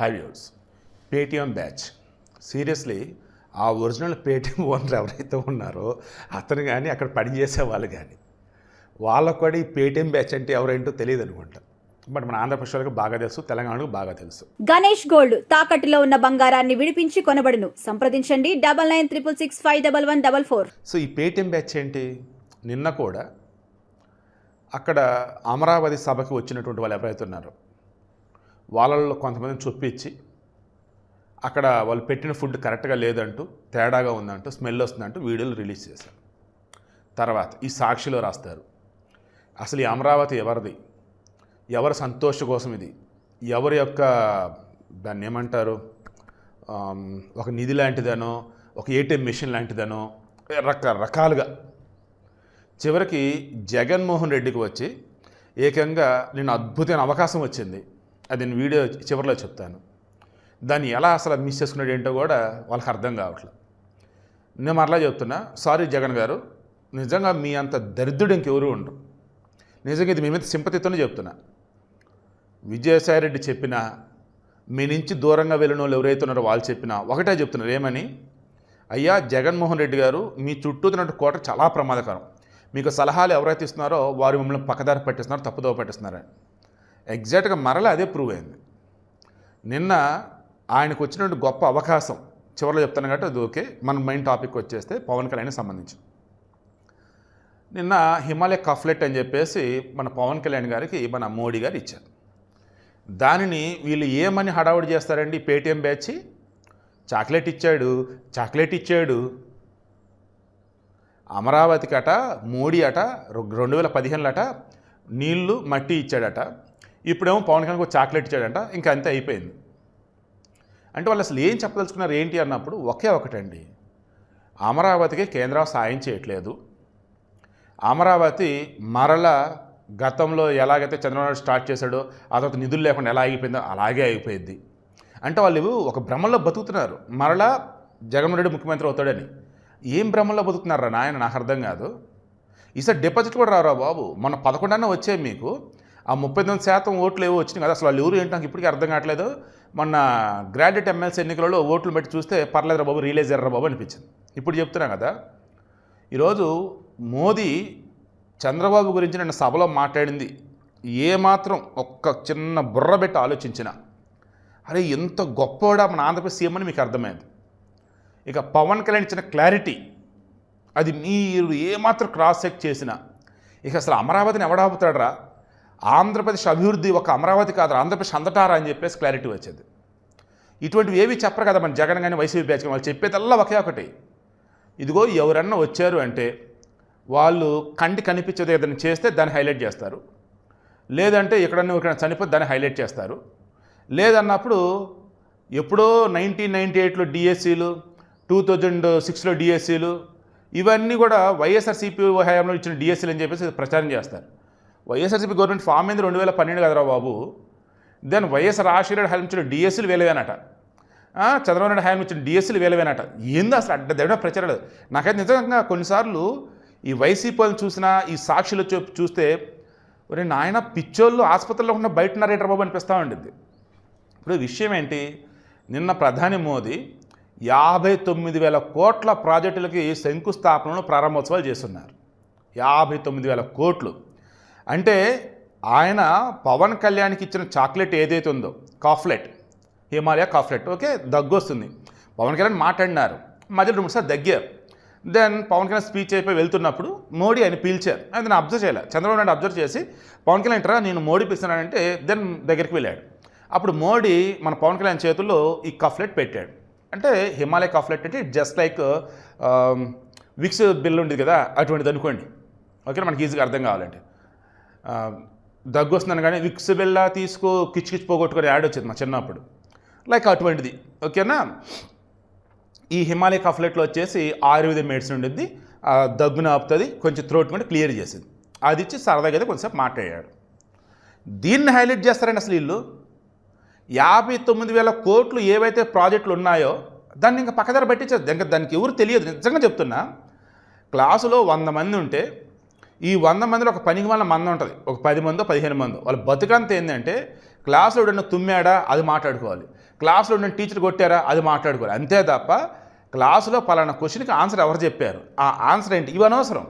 High views Paytm batch. Seriously ఆ original Paytm owner ఎవరైతే ఉన్నారో అతను కానీ అక్కడ పనిచేసే వాళ్ళు కానీ వాళ్ళకు కూడా ఈ పేటిఎం బ్యాచ్ అంటే ఎవరేంటో తెలియదు అనుకుంటా. బట్ మన ఆంధ్రప్రదేశ్ వాళ్ళకి బాగా తెలుసు తెలంగాణకు బాగా తెలుసు. గణేష్ గోల్డ్ తాకట్టులో ఉన్న బంగారాన్ని విడిపించి కొనబడును. సంప్రదించండి double nine triple six five double one double four. So ఈ పేటిఎం బ్యాచ్ ఏంటి? నిన్న కూడా అక్కడ అమరావతి సభకి వచ్చినటువంటి వాళ్ళు ఎవరైతే ఉన్నారో వాళ్ళల్లో కొంతమందిని చొప్పించి అక్కడ వాళ్ళు పెట్టిన ఫుడ్ కరెక్ట్గా లేదంటూ తేడాగా ఉందంటూ స్మెల్ వస్తుందంటూ వీడియోలు రిలీజ్ చేశారు. తర్వాత ఈ సాక్షిలో రాస్తారు. అసలు ఈ అమరావతి ఎవరిది? ఎవరి సంతోష కోసం ఇది? ఎవరి యొక్క దాన్ని ఏమంటారు? ఒక నిధి లాంటిదనో ఒక ఏటీఎం మిషన్ లాంటిదనో రకరకాలుగా చివరికి జగన్మోహన్ రెడ్డికి వచ్చి ఏకంగా నేను అద్భుతమైన అవకాశం వచ్చింది. అది నేను వీడియో చివరిలో చెప్తాను. దాన్ని ఎలా అసలు మిస్ చేసుకున్నాడు ఏంటో కూడా వాళ్ళకి అర్థం కావట్లేదు. నేను మరలా చెప్తున్నా సారీ జగన్ గారు నిజంగా మీ అంత దరిద్రుడు ఇంకెవరు ఉండరు. నిజంగా ఇది మీ మీద సింపతితోనే చెప్తున్నా. విజయసాయిరెడ్డి చెప్పినా మీ నుంచి దూరంగా వెళ్ళిన వాళ్ళు ఎవరైతే ఉన్నారో వాళ్ళు చెప్పినా ఒకటే చెప్తున్నారు ఏమని? అయ్యా జగన్మోహన్ రెడ్డి గారు మీ చుట్టూ ఉన్నటువంటి కోట చాలా ప్రమాదకరం. మీకు సలహాలు ఎవరైతే ఇస్తున్నారో వారు మిమ్మల్ని పక్కదారి పట్టిస్తున్నారు తప్పుదోవ పట్టిస్తున్నారని. ఎగ్జాక్ట్గా మరలా అదే ప్రూవ్ అయింది. నిన్న ఆయనకు వచ్చినటువంటి గొప్ప అవకాశం చివరిలో చెప్తాను కాబట్టి అది ఓకే. మన మెయిన్ టాపిక్ వచ్చేస్తే పవన్ కళ్యాణ్కి సంబంధించి నిన్న హిమాలయ కఫ్లెట్ అని చెప్పేసి మన పవన్ కళ్యాణ్ గారికి మన మోడీ గారు ఇచ్చారు. దానిని వీళ్ళు ఏమని హడావుడి చేస్తారండి? Paytm Paytm batch? చాక్లెట్ ఇచ్చాడు చాక్లెట్ ఇచ్చాడు. అమరావతికి అట మోడీ అట రెండు వేల పదిహేనులట నీళ్ళు మట్టి ఇచ్చాడట. ఇప్పుడేమో పవన్ కళ్యాణ్ ఒక చాక్లెట్ ఇచ్చాడంట ఇంకా అంతే అయిపోయింది. అంటే వాళ్ళు అసలు ఏం చెప్పదలుచుకున్నారు ఏంటి అన్నప్పుడు ఒకే ఒకటండి. అమరావతికి కేంద్రం సాయం చేయట్లేదు. అమరావతి మరల గతంలో ఎలాగైతే చంద్రబాబు స్టార్ట్ చేశాడో ఆ తర్వాత నిధులు లేకుండా ఎలా ఆగిపోయిందో అలాగే అయిపోయింది అంటే వాళ్ళు ఒక భ్రమంలో బతుకుతున్నారు. మరలా జగన్మోహన్ రెడ్డి ముఖ్యమంత్రి అవుతాడని. ఏం భ్రమంలో బతుకుతున్నారా నాయన? నాకు అర్థం కాదు. ఈసారి డిపాజిట్ కూడా రారా బాబు? మొన్న పదకొండన్న వచ్చాయి మీకు. ఆ ముప్పై తొమ్మిది శాతం ఓట్లు ఏవో వచ్చినాయి కదా. అసలు వాళ్ళు ఎవరు ఏంటో నాకు ఇప్పటికీ అర్థం కావట్లేదు. మొన్న గ్రాడ్యుయేట్ ఎమ్మెల్సీ ఎన్నికలలో ఓట్లు బట్టి చూస్తే పర్లేదురా బాబు రిలీజ్ ఎర్రా బాబు అనిపించింది. ఇప్పుడు చెప్తున్నా కదా ఈరోజు మోదీ చంద్రబాబు గురించి నిన్న సభలో మాట్లాడింది. ఏమాత్రం ఒక్క చిన్న బుర్ర పెట్టి ఆలోచించిన అరే ఎంత గొప్పవాడా మన ఆంధ్రప్రదేశ్ సీఎం అని మీకు అర్థమైంది. ఇక పవన్ కళ్యాణ్ ఇచ్చిన క్లారిటీ అది మీరు ఏమాత్రం క్రాస్ చెక్ చేసినా ఇక అసలు అమరావతిని ఎవడాపుతాడరా ఆంధ్రప్రదేశ్ అభివృద్ధి ఒక అమరావతి కాదు ఆంధ్రప్రదేశ్ అందటారా అని చెప్పేసి క్లారిటీ వచ్చేది. ఇటువంటివి ఏవి చెప్పరు కదా మన జగన్ కానీ వైసీపీ బ్యాచ్ వాళ్ళు చెప్పేదల్లా ఒకే ఒకటి. ఇదిగో ఎవరన్నా వచ్చారు అంటే వాళ్ళు కంటి కనిపించేది ఏదైనా చేస్తే దాన్ని హైలైట్ చేస్తారు. లేదంటే ఎక్కడన్నా ఇక్కడ చనిపోతే దాన్ని హైలైట్ చేస్తారు. లేదన్నప్పుడు ఎప్పుడో నైన్టీన్ నైంటీ ఎయిట్లో డిఎస్సీలు టూ థౌజండ్ సిక్స్లో డిఎస్సీలు ఇవన్నీ కూడా వైఎస్ఆర్సీపీ హయాంలో ఇచ్చిన డిఎస్సీలు అని చెప్పేసి ప్రచారం చేస్తారు. వైఎస్ఆర్సీపీ గవర్నమెంట్ ఫామ్ అయింది రెండు వేల పన్నెండు కదరా బాబు. దెన్ వైఎస్ రాజశేఖర హయాం ఇచ్చిన డిఎస్సీలు వేలవేనట చంద్రబాబు నాయుడు హయాం ఇచ్చిన డిఎస్సీలు వేలవేనట ఏంది అసలు అడ్డ దగ్గర ప్రచారాలు నాకైతే నిజంగా కొన్నిసార్లు ఈ వైసీపీ వాళ్ళని చూసినా ఈ సాక్షులు చూస్తే ఒరే నాయన పిచ్చోళ్ళు ఆసుపత్రిలో ఉన్న బయట ఉన్నారేటర్ బాబు అనిపిస్తూ ఉండింది ఇప్పుడు విషయం ఏంటి? నిన్న ప్రధాని మోదీ యాభై తొమ్మిది వేల కోట్ల ప్రాజెక్టులకి శంకుస్థాపనలు ప్రారంభోత్సవాలు చేస్తున్నారు. యాభై తొమ్మిది వేల కోట్లు. అంటే ఆయన పవన్ కళ్యాణ్కి ఇచ్చిన చాక్లెట్ ఏదైతే ఉందో కాఫ్లెట్ హిమాలయ కాఫ్లెట్ ఓకే దగ్గు వస్తుంది పవన్ కళ్యాణ్ మాట్లాడినారు. మధ్యలో రెండు సార్ దగ్గారు. దెన్ పవన్ కళ్యాణ్ స్పీచ్ అయిపోయి వెళ్తున్నప్పుడు మోడీ ఆయన పీల్చారు. అది నేను అబ్జర్వ్ చేయాలి. చంద్రబాబు నాయుడు అబ్జర్వ్ చేసి పవన్ కళ్యాణ్ "రా, నేను మోడీ పిలుస్తున్నానంటే దెన్ దగ్గరికి వెళ్ళాడు. అప్పుడు మోడీ మన పవన్ కళ్యాణ్ చేతుల్లో ఈ కఫ్లెట్ పెట్టాడు. అంటే హిమాలయ కఫ్లెట్ అంటే జస్ట్ లైక్ విక్స్ బిల్ ఉంది కదా అటువంటిది అనుకోండి. ఓకే మనకి ఈజీగా అర్థం కావాలంటే. దగ్గు వస్తున్నాను కానీ విక్స్ బిల్లా తీసుకో కిచ్కిచ్ పోగొట్టుకొని యాడ్ వచ్చింది మా చిన్నప్పుడు. లైక్ అటువంటిది. ఓకేనా? ఈ హిమాలయ కఫ్లెట్లో వచ్చేసి ఆయుర్వేద మెడిసిన్ ఉండిద్ది. ఆ ఆపుతుంది కొంచెం త్రోట్ కూడా క్లియర్ చేసింది. అది ఇచ్చి సరదాగా అయితే కొంచెంసేపు మాట్లాడాడు. దీన్ని హైలైట్ చేస్తారండి అసలు వీళ్ళు. యాభై తొమ్మిది వేల కోట్లు ఏవైతే ప్రాజెక్టులు ఉన్నాయో దాన్ని ఇంకా పక్కదారి పట్టించారు ఇంకా దానికి ఎవరు తెలియదు. నిజంగా చెప్తున్నా. క్లాసులో వంద మంది ఉంటే ఈ వంద మందిలో ఒక పనికి వాళ్ళ మంద ఉంటుంది. ఒక పది మందో పదిహేను మందో. వాళ్ళ బతుకంత ఏంటంటే క్లాసులో ఎవడన్నా తుమ్మాడా అది మాట్లాడుకోవాలి. క్లాస్లో ఉన్న టీచర్ కొట్టారా అది మాట్లాడుకోవాలి. అంతే తప్ప క్లాసులో పలానా క్వశ్చన్కి ఆన్సర్ ఎవరు చెప్పారు? ఆ ఆన్సర్ ఏంటి? ఇవి అనవసరం.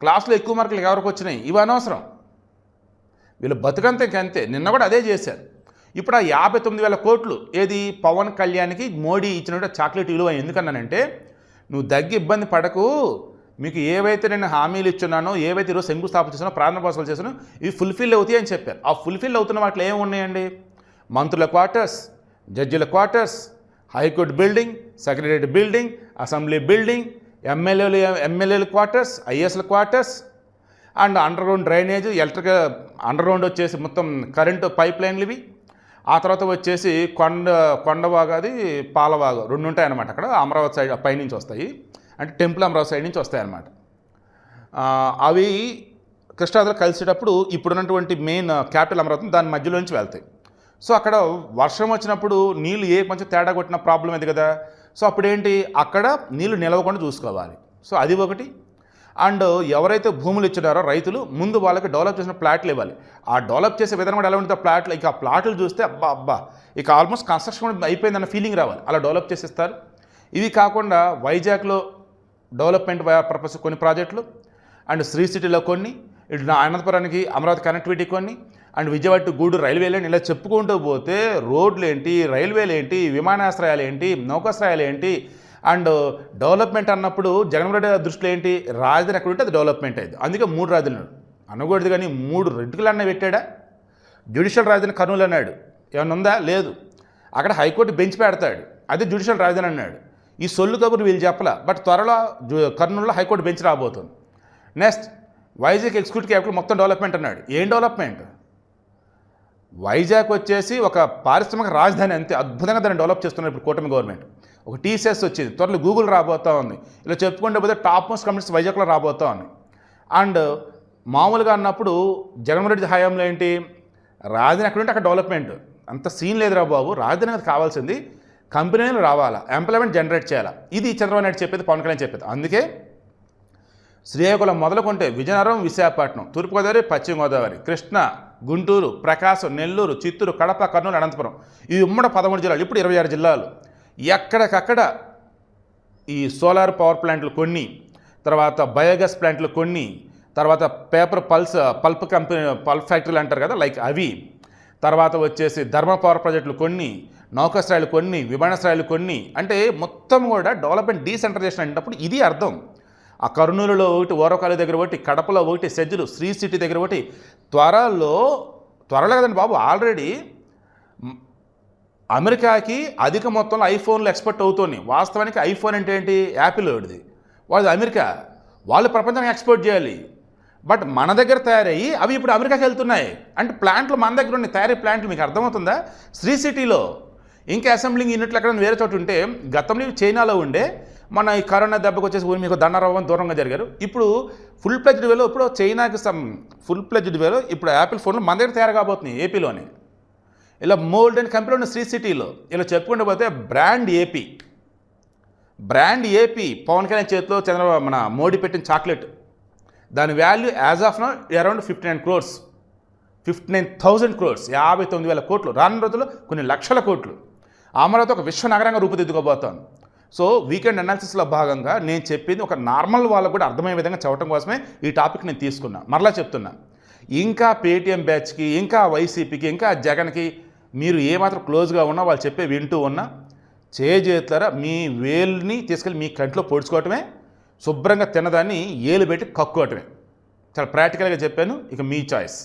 క్లాసులో ఎక్కువ మార్కులు ఎవరికి వచ్చినాయి? ఇవి అనవసరం. వీళ్ళు బతుకంతే అంతే. నిన్న కూడా అదే చేశారు. ఇప్పుడు ఆ యాభై తొమ్మిది వేల కోట్లు ఏది? పవన్ కళ్యాణ్కి మోడీ ఇచ్చినట్టు చాక్లెట్ విలువ ఎందుకన్నానంటే నువ్వు దగ్గి ఇబ్బంది పడకు మీకు ఏవైతే నేను హామీలు ఇచ్చున్నానో ఏవైతే ఈరోజు శంకుస్థాపన చేసానో ప్రారంభోత్సవాలు చేసినో ఇవి ఫుల్ఫిల్ అవుతాయి అని చెప్పారు. ఆ ఫుల్ఫిల్ అవుతున్న వాటిలో ఏమి ఉన్నాయండి? మంత్రుల quarters జడ్జిల quarters high court building secretariat building assembly building ఎమ్మెల్యేలు ఎమ్మెల్యేల quarters ఐఎస్ల quarters and underground drainage electric underground వచ్చేసి మొత్తం కరెంటు పైప్ లైన్లు ఇవి. ఆ తర్వాత వచ్చేసి కొండ కొండవాగు అది పాలవాగు రెండు ఉంటాయన్నమాట అక్కడ అమరావతి సైడ్ పైనుంచి వస్తాయి. అంటే టెంపుల్ అమరావతి సైడ్ నుంచి వస్తాయన్నమాట. అవి కృష్ణాదిలో కలిసేటప్పుడు ఇప్పుడున్నటువంటి మెయిన్ క్యాపిటల్ అమరావతి దాని మధ్యలో నుంచి వెళ్తాయి. సో అక్కడ వర్షం వచ్చినప్పుడు నీళ్ళు ఏ కొంచెం తేడా కొట్టిన ప్రాబ్లం అది కదా. సో అప్పుడు ఏంటి అక్కడ నీళ్ళు నిలవకుండా చూసుకోవాలి. సో అది ఒకటి. అండ్ ఎవరైతే భూములు ఇచ్చినారో రైతులు ముందు వాళ్ళకి డెవలప్ చేసిన ప్లాట్లు ఇవ్వాలి. ఆ డెవలప్ చేసే విధానం కూడా ఎలా ఉంటుంది ఆ ప్లాట్లు ఇక ఆ ప్లాట్లు చూస్తే అబ్బా అబ్బా ఇక ఆల్మోస్ట్ కన్స్ట్రక్షన్ కూడా అయిపోయిందన్న ఫీలింగ్ రావాలి. అలా డెవలప్ చేసేస్తారు ఇవి కాకుండా వైజాగ్లో డెవలప్మెంట్ పర్పస్ కొన్ని ప్రాజెక్టులు అండ్ శ్రీ సిటీలో కొన్ని ఇటు నా అనంతపురానికి అమరావతి కనెక్టివిటీ కొన్ని అండ్ విజయవాడ టు రైల్వేలు అని ఇలా చెప్పుకుంటూ పోతే రోడ్లు ఏంటి రైల్వేలు ఏంటి విమానాశ్రయాలు ఏంటి నౌకాశ్రయాలు ఏంటి అండ్ డెవలప్మెంట్ అన్నప్పుడు జగన్మోహన్ దృష్టిలో ఏంటి రాజధాని ఎక్కడ ఉంటే అది డెవలప్మెంట్ అయింది. అందుకే మూడు రాజధానులు. అనకూడదు కానీ మూడు రెడ్డుకలన్నా పెట్టాడా? జ్యుడిషియల్ రాజధాని కర్నూలు అన్నాడు. ఏమన్నా ఉందా? లేదు. అక్కడ హైకోర్టు బెంచ్ పెడతాడు. అదే జ్యుడిషియల్ రాజధాని అన్నాడు. ఈ సొల్లు కబురు వీళ్ళు చెప్పలే. బట్ త్వరలో కర్నూలులో హైకోర్టు బెంచ్ రాబోతుంది. నెక్స్ట్ వైజాగ్ ఎగ్జిక్యూటివ్ క్యాపిటల్ మొత్తం డెవలప్మెంట్ అన్నాడు. ఏం డెవలప్మెంట్? వైజాగ్ వచ్చేసి ఒక పారిశ్రామిక రాజధాని అంతే. అద్భుతంగా దాన్ని డెవలప్ చేస్తున్నారు ఇప్పుడు కూటమి గవర్నమెంట్. ఒక టీసీఎస్ వచ్చింది. త్వరలో గూగుల్ రాబోతా ఉంది. ఇలా చెప్పుకుంటే పోతే టాప్ మోస్ట్ కంపెనీస్ వైజాగ్లో రాబోతా ఉన్నాయి అండ్ మామూలుగా అన్నప్పుడు జగన్మోహన్ రెడ్డి హయాంలో ఏంటి? రాజధాని ఎక్కడ ఉంటే అక్కడ డెవలప్మెంట్. అంత సీన్ లేదురా బాబు. రాజధాని అది కావాల్సింది. కంపెనీలు రావాలా? ఎంప్లాయ్మెంట్ జనరేట్ చేయాలా? ఇది చంద్రబాబు నాయుడు చెప్పేది పవన్ కళ్యాణ్ చెప్పేది. అందుకే శ్రీకాకుళం మొదలుకుంటే విజయనగరం విశాఖపట్నం తూర్పుగోదావరి పశ్చిమ గోదావరి కృష్ణా గుంటూరు ప్రకాశం నెల్లూరు చిత్తూరు కడప కర్నూలు అనంతపురం. ఈ ఉమ్మడి పదమూడు జిల్లాలు ఇప్పుడు ఇరవై ఆరు జిల్లాలు. ఎక్కడికక్కడ ఈ సోలార్ పవర్ ప్లాంట్లు కొన్ని తర్వాత బయోగ్యాస్ ప్లాంట్లు కొన్ని తర్వాత paper pulse pulp company pulp ఫ్యాక్టరీలు అంటారు కదా లైక్ అవి. తర్వాత వచ్చేసి ధర్మ పవర్ ప్రాజెక్టులు కొన్ని నౌకాశ్రయాలు కొన్ని విమానాశ్రయాలు కొన్ని అంటే మొత్తం కూడా డెవలప్మెంట్ డీసెంట్రలైజేషన్ అనేటప్పుడు ఇది అర్థం. ఆ కర్నూలులో ఒకటి ఓరకాలు దగ్గర ఒకటి కడపలో ఒకటి సెజ్జులు శ్రీ సిటీ దగ్గర ఒకటి. త్వరలో త్వరలో కదండి బాబు ఆల్రెడీ అమెరికాకి అధిక మొత్తంలో ఐఫోన్లు ఎక్స్పోర్ట్ అవుతున్నాయి. వాస్తవానికి ఐఫోన్ అంటే ఏంటి? యాపిల్ వాడిది వాళ్ళది అమెరికా. వాళ్ళు ప్రపంచానికి ఎక్స్పోర్ట్ చేయాలి. బట్ మన దగ్గర తయారయ్యి అవి ఇప్పుడు అమెరికాకి వెళ్తున్నాయి. అంటే ప్లాంట్లు మన దగ్గర ఉన్నాయి. తయారీ ప్లాంట్లు మీకు అర్థమవుతుందా? శ్రీ సిటీలో ఇంకా అసెంబ్లింగ్ యూనిట్లు ఎక్కడ వేరే చోట ఉంటే గతంలో చైనాలో ఉండే మన ఈ కరోనా దెబ్బకు వచ్చేసి మీకు దండారావం దూరంగా జరిగారు. ఇప్పుడు ఫుల్ ప్లెజ్డ్ వేలో ఇప్పుడు చైనాకి సమ్ ఫుల్ ప్లెజ్డ్ వేలో ఇప్పుడు యాపిల్ ఫోన్లు మన దగ్గర తయారు కాబోతున్నాయి ఏపీలోనే ఇలా మోల్డ్ అండ్ కంపెనీ ఉన్న శ్రీ సిటీలో ఇలా చెప్పుకుంటూ పోతే brand AP brand AP Pawan Kalyan చేతిలో చంద్రబాబు మన మోడీ పెట్టిన చాక్లెట్. దాని value as of now around fifty nine crores fifty nine thousand crores యాభై తొమ్మిది వేల కోట్లు. రానున్న రోజుల్లో కొన్ని లక్షల కోట్లు. అమరావతి ఒక విశ్వ నగరంగా రూపుదిద్దుకోబోతోంది. సో వీకెండ్ అనాలిసిస్లో భాగంగా నేను చెప్పింది ఒక నార్మల్ వాళ్ళకు కూడా అర్థమయ్యే విధంగా చెప్పడం కోసమే ఈ టాపిక్ నేను తీసుకున్నా. మరలా చెప్తున్నా. ఇంకా పేటీఎం బ్యాచ్కి ఇంకా వైసీపీకి ఇంకా జగన్కి మీరు ఏమాత్రం క్లోజ్గా ఉన్నా వాళ్ళు చెప్పే వింటూ ఉన్నా చేజేతులారా మీ వేలుని తీసుకెళ్ళి మీ కంట్లో పొడుచుకోవటమే శుభ్రంగా తినదాన్ని ఏలు పెట్టి కక్కోవటమే చాలా ప్రాక్టికల్గా చెప్పాను ఇక మీ చాయిస్.